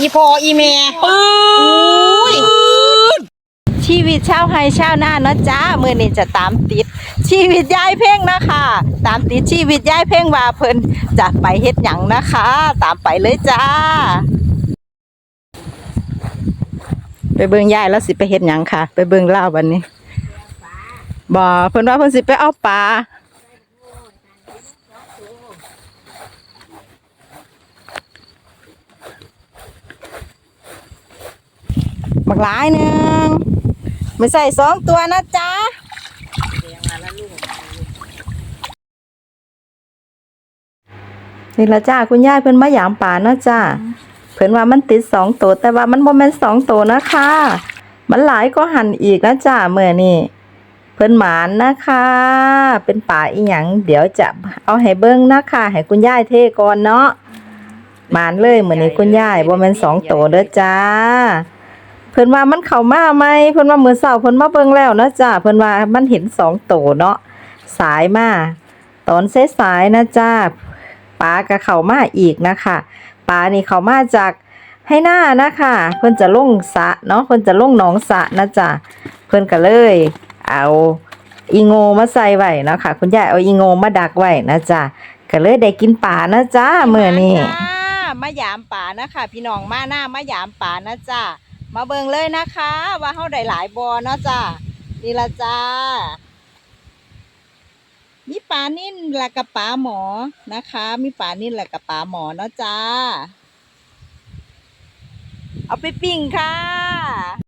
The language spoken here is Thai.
อีพออีเมปื้ยชีวิตชาวไฮชาวนาเนาะจ้ามือนี้จะตามติด ชีวิตยายเพ่งนะคะ ตามติดชีวิตยายเพ่งว่าเพิ่นจะไปเฮ็ดหยังนะคะ ตามไปเลยจ้า ไปเบิ่งยายแล้วสิไปเฮ็ดหยังค่ะ ไปเบิ่งเล่าวบัดนี้บ่เพิ่นว่าเพิ่นสิไปเอาปลา บักหลายหนึ่งไม่ใส่สองตัวนะจ๊ะนี่ละจ้าคุณยายเพิ่นมาหยามป่าเนาะจ้าเพิ่นว่ามันติดสองตัวแต่ว่ามันบ่แม่นสองตัวนะคะ มันหลายก็หันอีกนะจ้าเมื่อนี่เพิ่นหมานนะคะ เป็นป่าอีหยังเดี๋ยวจะเอาให้เบิ่งนะคะให้คุณยายเทก่อนเนาะหมานเลยเหมือนนี้คุณยายบ่แม่นสองตัวเด้อจ้า เพิ่นว่ามันเข้ามาไหมเพิ่นว่ามือเช้าเพิ่นมาเบิ่งแล้วนะจ้าเพิ่นว่ามันเห็นสองตัวเนาะสายมาตอนเสายนะจ้าปลากับเขามาอีกนะคะปลานี่เขามาจากให้หน้านะคะ เพิ่นจะลงสะเนาะเพิ่นจะลงหนองสะนะจ๊ะเพิ่นก็เลย เอาอีโงมาใส่ไว้เนาะคะคุณยายเอาอีโงมาดักไว้นะจ๊ะก็เลยได้กินปลานะจ๊ะมื้อนี้มายามป่านะคะพี่น้องมาหน้ามายามป่านะจ๊ะ มาเบิ่งเลยนะคะ ว่าเฮาได้หลายบ่เนาะจ้านี่ละจ้ามีปลานิ่นและกับปลาหมอนะคะ มีปลานิ่นและกับปลาหมอเนาะจ้า เอาไปปิ้งค่ะ